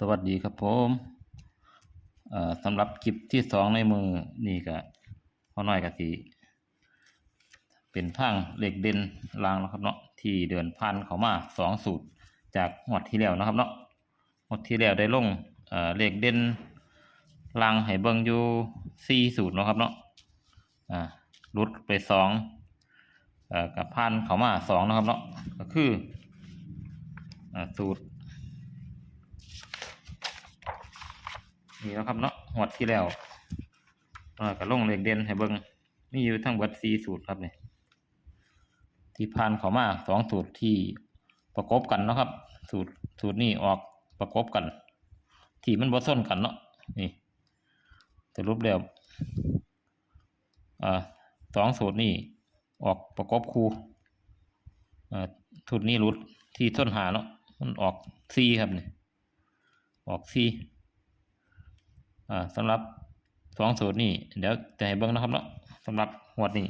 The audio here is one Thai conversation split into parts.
สวัสดีครับผมสำหรับคลิปที่สองในมือนี่ก็พอน้อยก็สิเป็นทางเหล็กเด่นรางนะครับเนาะที่เดินพันเขามาสองสูตรจากงวดที่แล้วนะครับเนาะงวดที่แล้วได้ลงเหล็กเด่นรางให้เบิ่งอยู่สี่สูตรนะครับเนาะรุดไปสองกับพันเขามาสองนะครับเนาะก็คืออสูตร นี่แล้วครับเนาะหวดที่แล้วเออก็ลงเลขเด่นให้เบิ่งมีอยู่ทั้งบิด4สูตรครับเนี่ยที่ผ่านเข้ามาสองสูตรที่ประกบกันเนาะครับ สูตรสูตรนี้ออกประกบกัน ที่มันบ่ซ้นกันเนาะนี่สรุปแล้วอ่าสองสูตรนี้ออกประกบคู่อ่าสูตรนี้รุดที่ส้นหาเนาะมันออก4ครับเนี่ออก4อ่า สำหรับสองสูตรนี่เดี๋ยวจะให้เบิ่งนะครับเนาะสำหรับหวดนี้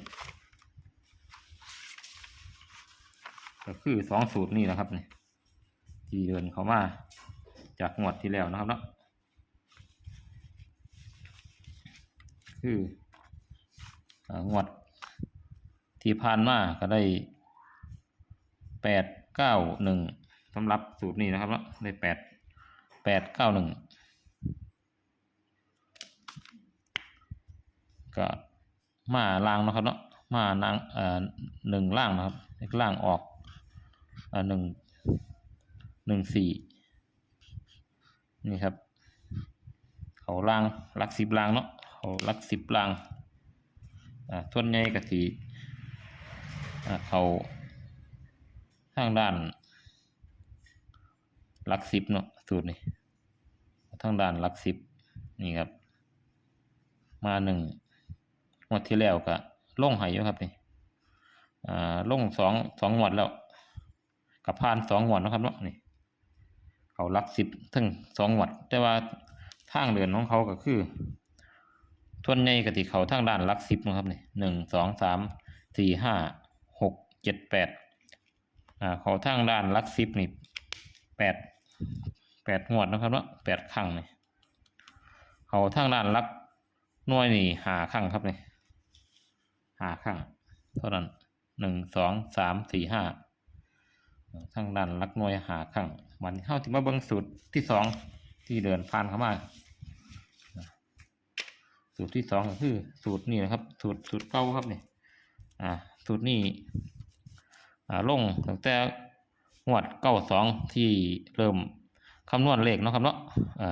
ก็คือสองสูตรนี่นะครับนี่ที่เดินเข้ามาจากหวดที่แล้วนะครับเนาะคือหวดที่ผ่านมาก็ได้แปดเก้าหนึ่งสำหรับสูตรนี้นะครับเนาะได้แปดแปดเก้าหนึ่ง ก็มาล่างนะครับเนาะมานางเอ่อหนึ่งล่างนะครับล่างออกเอ่อหนึ่งหนึ่งสี่นี่ครับเขาล่างลักสิบล่างเนาะเขาลักสิบล่างอ่าส่วนใหญ่กะสีอ่าเขาทางด้านลักสิบเนาะสูตรนี้ทางด้านลักสิบนี่ครับมาหนึ่ง งวดที่แล้วก็ล่งหายอยู่ครับนี่อ่าล่งสองสองงวดแล้วกับพานสองงวดนะครับเนาะนี่เขารักสิบทั้งสองงวด แต่ว่าทางเดินของเขาก็คือทวนในกติเขาทางด้านรักสิบนะครับนี่หนึ่งสองสามสี่ห้าหกเจ็ดแปดอ่าเขาทางด้านรักสิบนี่แปดแปดงวดนะครับเนาะแปดครั้งนี่เขาทางด้านรักน่วยนี่หาข้างครับนี่ หาข้างเท่านั้นหนึ่งสองสามสี่ห้าทางด้านลักหน่วยหาข้างมันเข้าที่มาเบิ้งสูตรที่สองที่เดินผ่านเข้ามาสูตรที่สองก็คือ สูตรนี่นะครับ สูตรสูตรเก้าครับนี่อ่าสูตรนี้อ่าลงตั้งแต่งวดเก้าสองที่เริ่มคำนวณเลขเนาะครับเนาะอ่า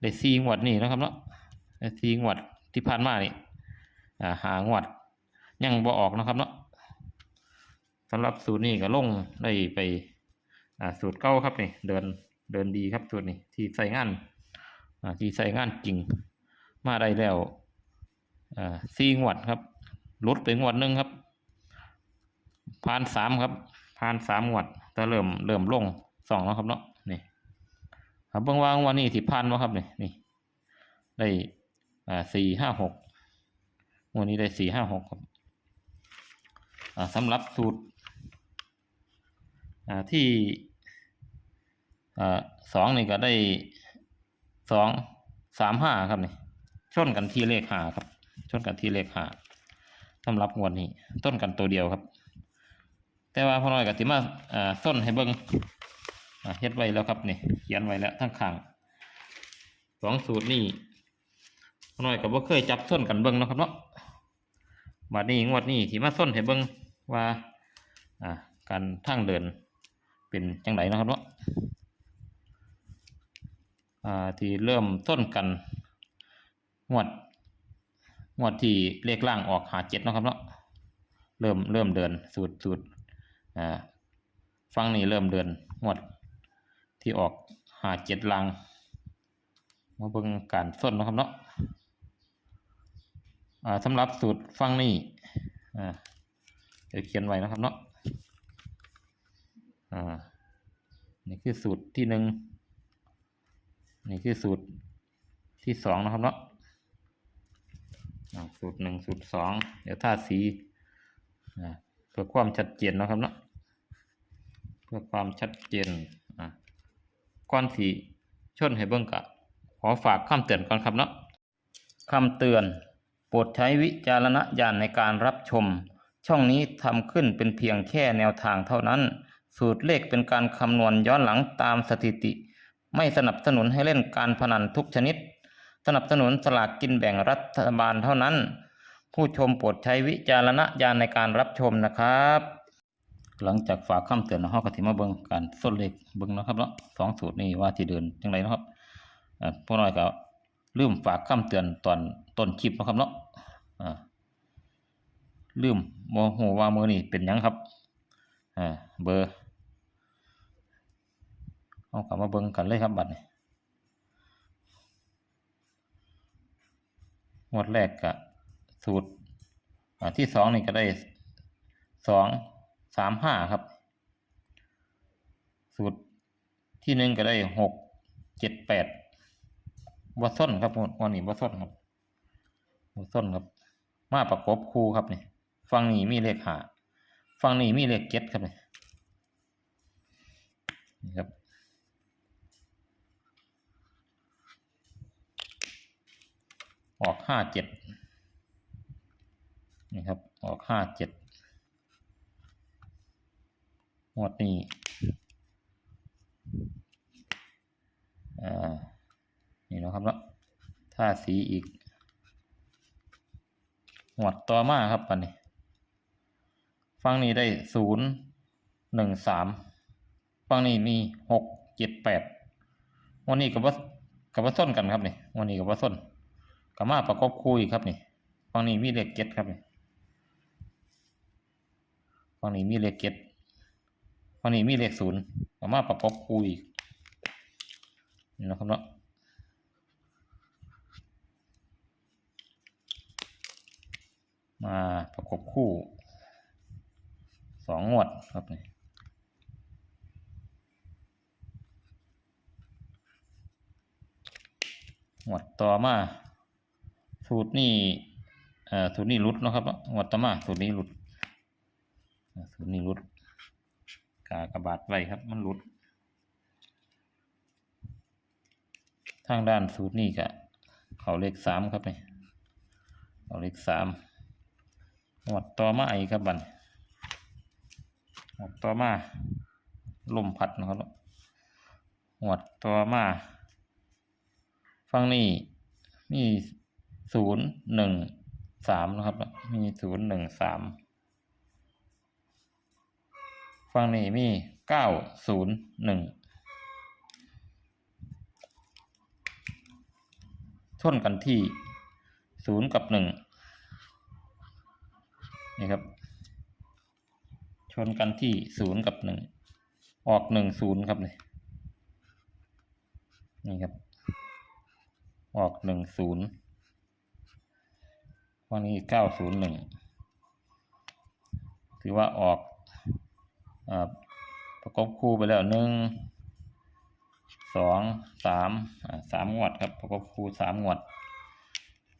ได้สี่งวดนี่นะครับเนาะทีงวดที่ผ่านมานี่ หางวดยังบ่ออกนะครับเนาะสำหรับสูตรนี้ก็ลงได้ไปสูตรเก้าครับนี่เดินเดินดีครับสูตรนี้ที่ใส่งานที่ใส่งานจริง มาได้แล้วสี่งวดครับลดไปงวดหนึ่งครับผ่านสามครับผ่านสามงวดแต่เริ่มเริ่มลงสองแล้วครับเนาะนี่ครับเบิ่งว่างวันนี้ที่ผ่านวะครับนี่นี่ได้อ่าสี่ห้าหก วันนี้ได้สี่ห้าหกครับอ่าสำหรับสูตรอ่าที่อ่าสองนี่ก็ได้สองสามห้าครับนี่ชนกันที่เลขห้าครับ ชนกันที่เลขห้าสำหรับงวดนี้ ต้นกันตัวเดียวครับ แต่ว่าพอน้อยกับติมาอ่าส้นให้เบิ้งอ่าเฮ็ดไว้แล้วครับนี่เขียนไว้แล้วทั้งข้างสองสูตรนี่พอน้อยก็บ่เคยจับส้นกันเบิ่งนะครับเนาะ บัดนี้งวดนี้ที่มาส้นให้เบิ่งว่าอ่าการทางเดินเป็นจังไดเนะครับเนาะอ่าที่เริ่มส้นกันงวดงวดที่เลขล่างออกหาเจ็ดนะครับเนาะเริ่มเริ่มเดินสูตรสูตรอ่าฟังนี่เริ่มเดินงวดที่ออกหาเจ็ดลังมาเบิ่งการส้นนะครับเนาะ สำหรับสูตรฟังนี่เดี๋ยวเขียนไว้นะครับเนาะนี่คือสูตรที่หนึ่งนี่คือสูตรที่สองนะครับเนาะสูตรหนึ่งสูตรสองเดี๋ยวท่าสีเพื่อความชัดเจนนะครับเนาะเพื่อความชัดเจนก้อนสีชนให้เบิ่งกะขอฝากคำเตือนก่อนครับเนาะคำเตือน ปรดใช้วิจารณญาณในการรับชม ช่องนี้ทำขึ้นเป็นเพียงแค่แนวทางเท่านั้น สูตรเลขเป็นการคำนวณย้อนหลังตามสถิติ ไม่สนับสนุนให้เล่นการพนันทุกชนิด สนับสนุนสลากกินแบ่งรัฐบาลเท่านั้น ผู้ชมโปรดใช้วิจารณญาณในการรับชมนะครับ หลังจากฝากคำเตือนเฮาก็สิมาเบิงการส้นเลขเบิงนะครับเนาะสองสูตรนี้ว่าที่เดินจังไดเนะครับอ่อพวกน้อยก็ลืมฝากคำเตือนตอนต้นคลิปนะครับเนาะ อ่าลืมบ่ฮู้ว่ามือนี้เป็นยังครับอ่าเบอร์เอากลับมาเบิ่งกันเลยครับบัดนี้งวดแรกก็สูตรที่สองนี่ก็ได้สองสามห้าครับ สูตรที่หนึ่งก็ได้หกเจ็ดแปดบอส้นครับวันนี้บอส้นครับบอส้นครับ มาประกบคู่ครับนี่ฟังนี้มีเลขหาฟังนี้มีเลขเจ็ดครับนี่นี่ครับออกห้าเจ็ดนี่ครับ ออกห้าเจ็ดหมวดนี้อ่า นี่นะครับเนาะถ้าสีอีก หมวดต่อมาครับปันนี้ฟังนี้ได้ศูนย์หนึ่งสามฟังนี้มีหกเจ็ดแปดวันนี้กับว่ากับว่าส้นกันครับนี่วันนี้กับว่าส้นกับมาประกอบคู่อีกครับนี่ฟังนี้มีเลขเจ็ดครับนี่ฟังนี้มีเลขเจ็ดวันนี้มีเลขศูนย์สามาประกอบคู่อีกนี่นะครับเนาะ มาประกบคู่สองงวดครับนี่งวดต่อมาสูตรนี้เอ่อสูตรนี้หลุดนะครับงวดต่อมาสูตรนี้หลุดสูตรนี้หลุดกากระบาดไว้ครับมันหลุด ทางด้านสูตรนี้ก็เขาเลขสามครับนี่เขาเลขสาม หมวดต่อมาอีกครับบันหมวดต่อมาลมพัดนะครับหมวดต่อมาฟังนี้มีศูนย์หนึ่งสามนะครับ มีศูนย์หนึ่งสามฝั่งนี้มีเก้าศูนย์หนึ่งชนกันที่ศูนย์กับหนึ่ง นี่ครับ ชนกันที่ศูนย์กับหนึ่งออกหนึ่งศูนย์ครับนี่นี่ครับ ออกหนึ่งศูนย์ฝั่งนี้เก้าศูนย์หนึ่งถือว่าออกอประกบคู่ไปแล้วหนึ่งสองสามสามงวดครับประกบคู่สามงวด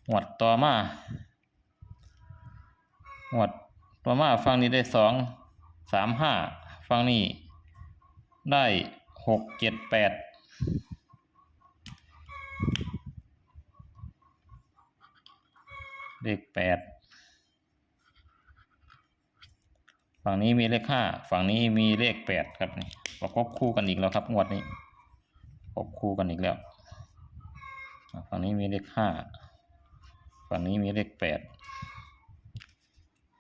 งวดต่อมา งวดต่อมาฝั่งนี้ได้สองสามห้าฝั่งนี้ได้หกเจ็ดแปดเลขแปดฝั่งนี้มีเลขห้าฝั่งนี้มีเลขแปดครับนี่ประกบคู่กันอีกแล้วครับงวดนี้ประกบคู่กันอีกแล้วฝั่งนี้มีเลขห้าฝั่งนี้มีเลขแปด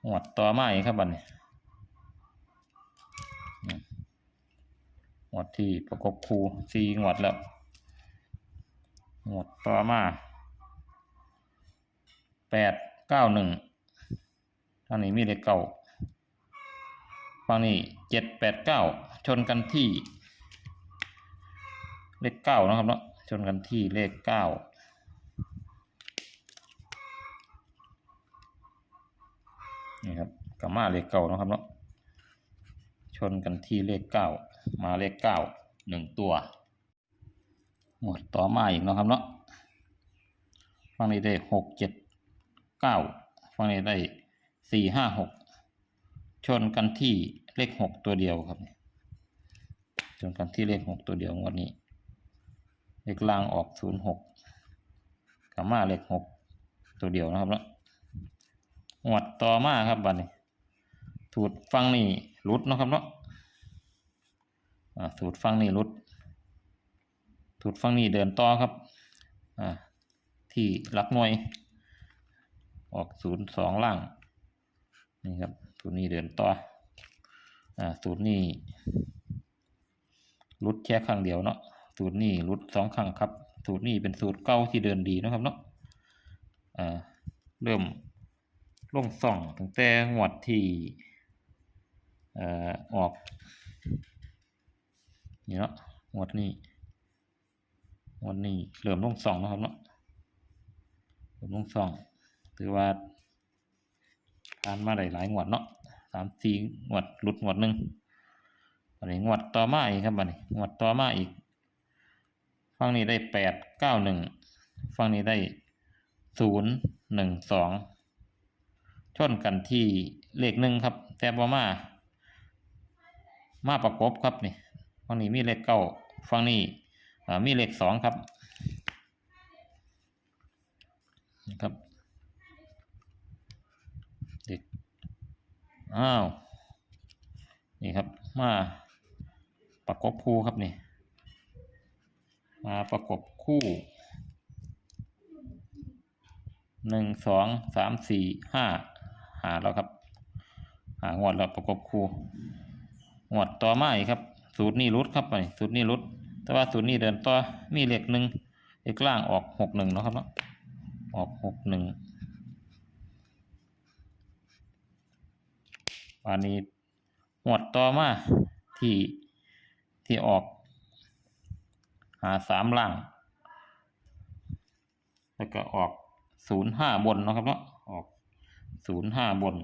งวดต่อมาอีกครับบัดนี้อืมงวดที่ประกบคูสี่งวดแล้วงวดต่อมาแปดเก้าหนึ่งทางนี้มีเลขเก้าฝั่งนี้เจ็ดแปดเก้าชนกันที่ เลขเก้านะครับเนาะชนกันที่เลขเก้า นี่ครับกับมาเลขเก้านะครับเนาะชนกันที่เลขเก้ามาเลขเก้าหนึ่งตัว หมวดต่อมาอีกนะครับเนาะฝั่งนี้ได้หกเจ็ดเก้าฝั่งนี้ได้สี่ห้าหกชนกันที่เลขหกตัวเดียวครับชนกันที่เลขหกตัวเดียวงวดนี้ เลขล่างออกศูนย์หกกับมาเลขหกตัวเดียวนะครับเนาะ หวดต่อมาครับบัดนี้สูตรฟังนี่รุดเนาะครับเนาะอ่าสูตรฟังนี่รุดสูตรฟังนี่เดินต่อครับอ่าที่หลักหน่วย ออกศูนย์สองล่างนี่ครับสูตรนี้เดินต่ออ่าสูตรนี้รุดแค่ครั้งเดียวเนาะสูตรนี้รุดสองครั้งครับ สูตรนี้เป็นสูตรเก่าที่เดินดีนะครับเนาะอ่าเริ่ม ลงส่องตั้งแต่งวดที่เอ่อออกนี่เนาะงวดนี้งวดนี้เริ่มลงส่องนะครับเนาะเริ่มลงส่องถือว่าผ่านมาได้หลายงวดเนาะสามสี่งวดหลุดงวดหนึ่งอันนี้งวดต่อมาอีกครับบัดนี้งวดต่อมาอีกฝั่งนี้ได้แปดเก้าหนึ่งฝั่งนี้ได้ศูนย์หนึ่งสอง ชนกันที่เลขหนึ่งครับ แต่บ่มา มาประกบครับนี่ฝั่งนี้มีเลขเก้าฝั่งนี้อ่มีเลขสองครับนะครับเด็กอ้าวนี่ครับมาประกบคู่ครับนี่มาประกบคู่หนึ่งสองสามสี่ห้า หาแล้วครับ หางวดแล้วประกบคู่งวดต่อมาอีกครับ สูตรนี้รุดครับไปสูตรนี้รุด แต่ว่าสูตรนี้เดินต่อมีเหลขหนึ่งเลขล่างออกหกหนึ่งเนาะครับเนาะออกหกหนึ่งวันนี้หมวดต่อมาที่ที่ออกหาสามล่าง แล้วก็ออกศูนย์ห้าบนนะครับเนาะ ศูนย์ห้าบน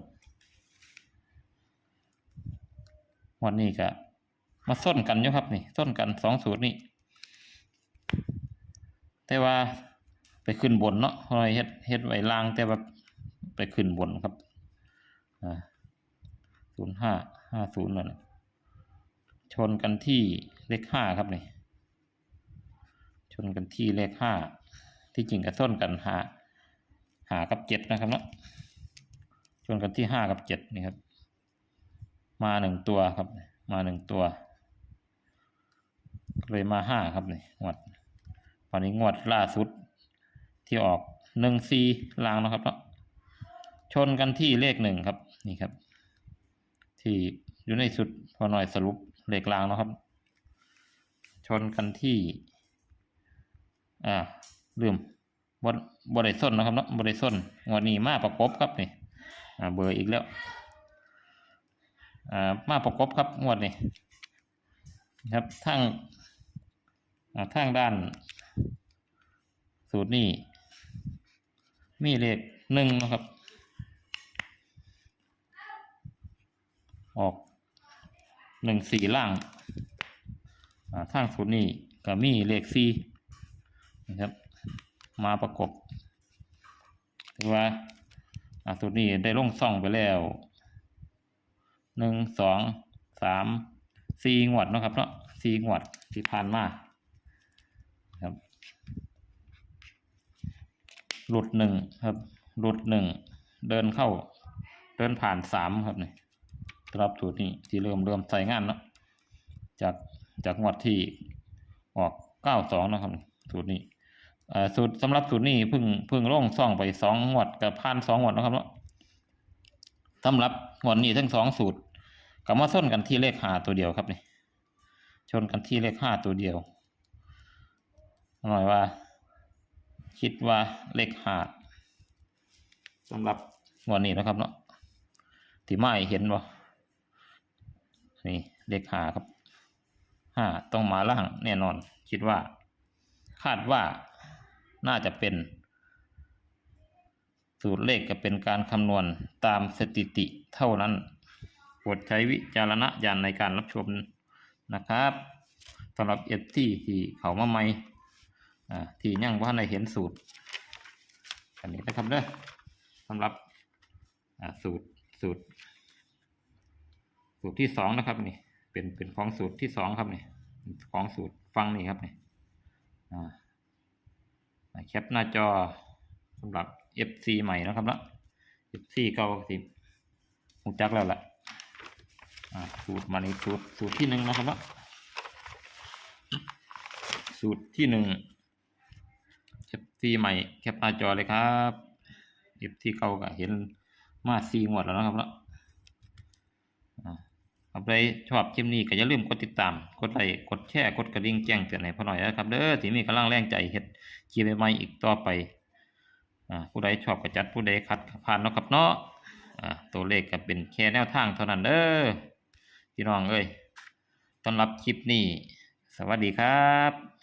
วันนี้ก็มาส้นกันอยู่ครับนี่ส้นกันสองสูตรนี่แต่ว่าไปขึ้นบนเนาะเราเฮ็ดเฮ็ดไว้ล่างแต่ว่าไปขึ้นบนครับศูนย์ห้าห้าศูนย์นั่นน่ะชนกันที่เลขห้าครับนี่ชนกันที่เลขห้าที่จริงก็ส้นกันหาหากับเจ็ดนะครับเนาะ ชนกันที่ห้ากับเจ็ดนี่ครับ มาหนึ่งตัวครับ มาหนึ่งตัว เลยมาห้าครับนี่งวดวันนี้งวดล่าสุดที่ออกหนึ่งซีลางนะครับเนาะชนกันที่เลขหนึ่งครับ นี่ครับ ที่อยู่ในสุดพอหน่อยสรุปเล็กรางนะครับ ชนกันที่ อ่าลืมบดบดได้ส้นนะครับเนาะบดได้ส้นงวดนี้มาประกบครับนี่ เบอร์อีกแล้วอ่ามาประกบครับงวดนี้ครับทางอ่าทางด้าน สูตรนี้ มีเลขหนึ่งนะครับ ออกหนึ่งสี่ล่างอ่าทางสูตรนี้ก็มีเลขสี่นะครับ มาประกบถือว่า อ่าสูตรนี้ได้ลงซ่องไปแล้วหนึ่งสองสามสี่งวดเนาะครับเนาะสี่งวดที่ผ่านมาครับหลุดหนึ่งครับ หลุดหนึ่งเดินเข้า เดินผ่านสามครับนี่สำหรับสูตรนี้ที่เริ่มเริ่มใส่งานเนาะจากจากงวดที่ออกเก้าสองนะครับสูตรนี้ สูตรสำหรับสูตรนี้พิ่งพิ่งล่งซ่องไปสองงวดกับพันสองงวดนะครับเนาะสำหรับงวดนี้ทั้งสองสูตรก็มาส้นกันที่เลขห้าตัวเดียวครับนี่ชนกันที่เลขห้าตัวเดียวหน่อยว่า คิดว่าเลขห้าสำหรับงวดนี้นะครับเนาะที่ไม่เห็นบ่นี่เลขห้าครับห้าต้องมาล่างแน่นอน คิดว่า คาดว่า น่าจะเป็น สูตรเลขก็เป็นการคำนวณตามสถิติเท่านั้นโปรดใช้วิจารณญาณในการรับชมนะครับสำหรับเอฟที่ที่เขามาใหม่อ่าที่ยังว่าในเห็นสูตรอันนี้นะครับเด้อสำหรับอ่าสูตรสูตร สูตรที่สองนะครับนี่เป็นเป็นของสูตรที่สองครับนี่ของสูตรฟังนี่ครับนี่อ่า แคปหน้าจอสำหรับ FC ใหม่นะครับละ FC เก่าสิหูจักแล้วล่ะสูตรมาในสูตรสูตรที่หนึ่งนะครับละสูตรที่หนึ่ง FC ใหม่แคปหน้าจอเลยครับ FC เก่าก็เห็นมาซีงวดแล้วนะครับละ ครับใครชอบคลิปนี้ก็อย่าลืมกดติดตาม กดไลค์ กดแชร์ กดกระดิ่งแจ้งเตือนให้พ่อหน่อยนะครับเด้อที่มีกำลังแรงใจเฮ็ดคลิปใหม่ๆอีกต่อไป อ่า ผู้ใดชอบก็จัด ผู้ใดขัดก็ผ่านเนาะครับเนาะ อ่า ตัวเลขก็เป็นแค่แนวทางเท่านั้นเด้อ พี่น้องเอ้ยต้อนรับคลิปนี้ สวัสดีครับ